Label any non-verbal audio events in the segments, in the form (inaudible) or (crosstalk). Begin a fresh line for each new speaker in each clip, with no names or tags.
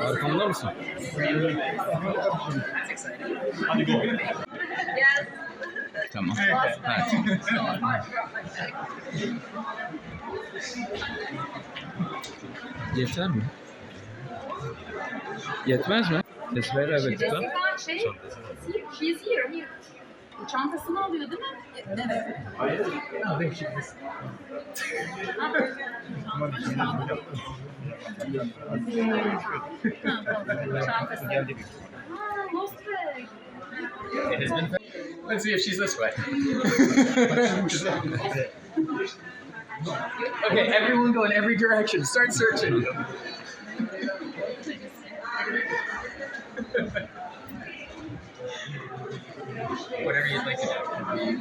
Arkamda mısın? Tamam. Evet. Yeter mi? Yetmez mi? Ses ver evet.
Jessica şey, she's here, here. Çantasını alıyor değil mi? Evet. Çantası. Ha, lost bag.
Let's see if she's this way. okay, everyone go in every direction. Start searching. Whatever you'd like to do.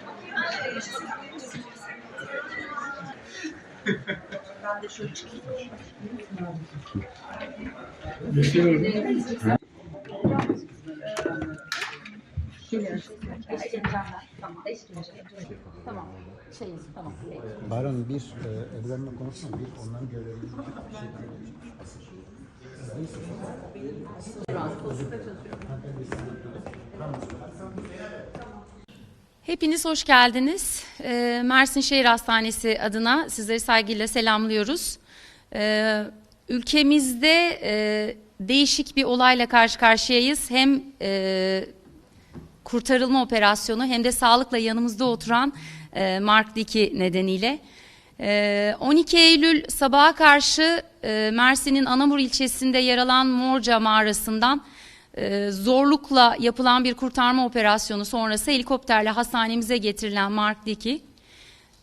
Baron bir e, evlenme konusunda bir onların görevini
Hepiniz hoş geldiniz. Ee, Mersin Şehir Hastanesi adına sizleri saygıyla selamlıyoruz. Ee, ülkemizde e, değişik bir olayla karşı karşıyayız. Hem e, kurtarılma operasyonu hem de sağlıkla yanımızda oturan e, Mark Diki nedeniyle. E, 12 Eylül sabaha karşı e, Mersin'in Anamur ilçesinde yer alan Morca mağarasından e, zorlukla yapılan bir kurtarma operasyonu sonrası helikopterle hastanemize getirilen Mark Diki,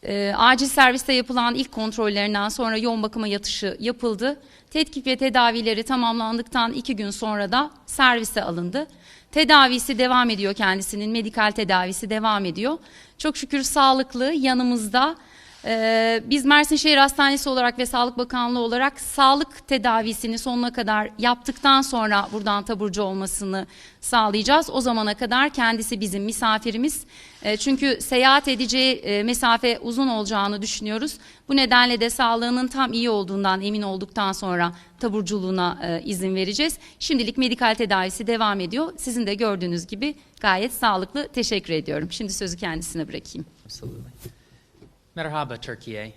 e, acil serviste yapılan ilk kontrollerinden sonra yoğun bakıma yatışı yapıldı. Tetkik ve tedavileri tamamlandıktan iki gün sonra da servise alındı. Tedavisi devam ediyor kendisinin, medikal tedavisi devam ediyor. Çok şükür sağlıklı, yanımızda. Ee, biz Mersin Şehir Hastanesi olarak ve Sağlık Bakanlığı olarak sağlık tedavisini sonuna kadar yaptıktan sonra buradan taburcu olmasını sağlayacağız. O zamana kadar kendisi bizim misafirimiz. Ee, çünkü seyahat edeceği e, mesafe uzun olacağını düşünüyoruz. Bu nedenle de sağlığının tam iyi olduğundan emin olduktan sonra taburculuğuna e, izin vereceğiz. Şimdilik medikal tedavisi devam ediyor. Sizin de gördüğünüz gibi gayet sağlıklı. Teşekkür ediyorum. Şimdi sözü kendisine bırakayım.
Absolutely. Merhaba, Turkey.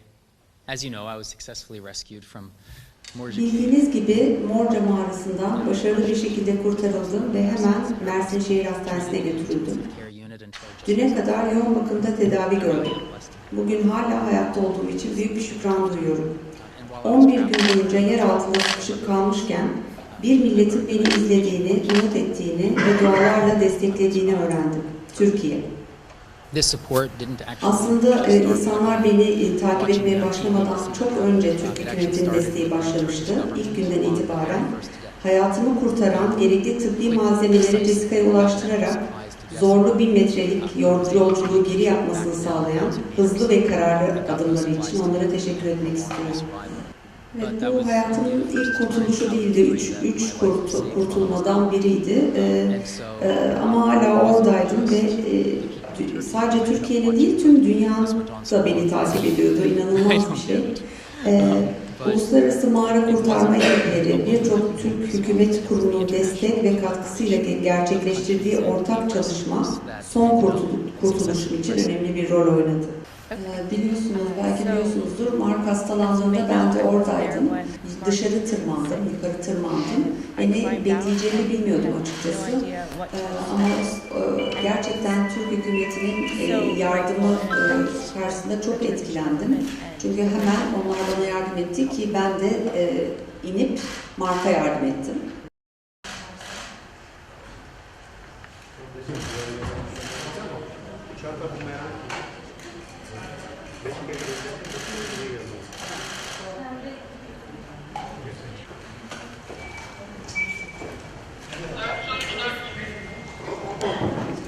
As you know, I was successfully rescued from Morja.
Bildiğiniz gibi Morca mağarasından başarılı bir şekilde kurtarıldım ve hemen Mersin Şehir Hastanesi'ne götürüldüm. Düne kadar yoğun bakımda tedavi gördüm. Bugün hala hayatta olduğum için büyük bir şükran duyuyorum. 11 gün boyunca yer altında sıkışıp kalmışken bir milletin beni izlediğini, umut ettiğini ve dualarla desteklediğini öğrendim. Türkiye. Aslında e, insanlar beni e, takip etmeye başlamadan çok önce Türk hükümetinin desteği başlamıştı. İlk günden itibaren hayatımı kurtaran gerekli tıbbi malzemeleri Jessica'ya ulaştırarak zorlu bin metrelik yol- yolculuğu geri yapmasını sağlayan hızlı ve kararlı adımları için onlara teşekkür etmek istiyorum. Evet, bu hayatımın ilk kurtuluşu değildi. Üç, üç kurtu- kurtulmadan biriydi. Ee, e, ama hala oradaydım ve e, sadece Türkiye'nin değil tüm dünya da beni takip ediyordu. İnanılmaz bir şey. (laughs) Ee, Uluslararası Mağara Kurtarma Ekipleri birçok Türk hükümet kurumunun destek ve katkısıyla gerçekleştirdiği ortak çalışma son kurtul- kurtuluşum için önemli bir rol oynadı. Ee, biliyorsunuz, belki biliyorsunuzdur, Mark hastalandığında ben de oradaydım dışarı tırmandım, yukarı tırmandım. Hani Beni bekleyeceğini bilmiyordum açıkçası. Ee, ama e, gerçekten Türk hükümetinin e, yardımı e, karşısında çok etkilendim. Çünkü hemen onlar bana yardım etti ki ben de inip Mark'a yardım ettim. Çanta bu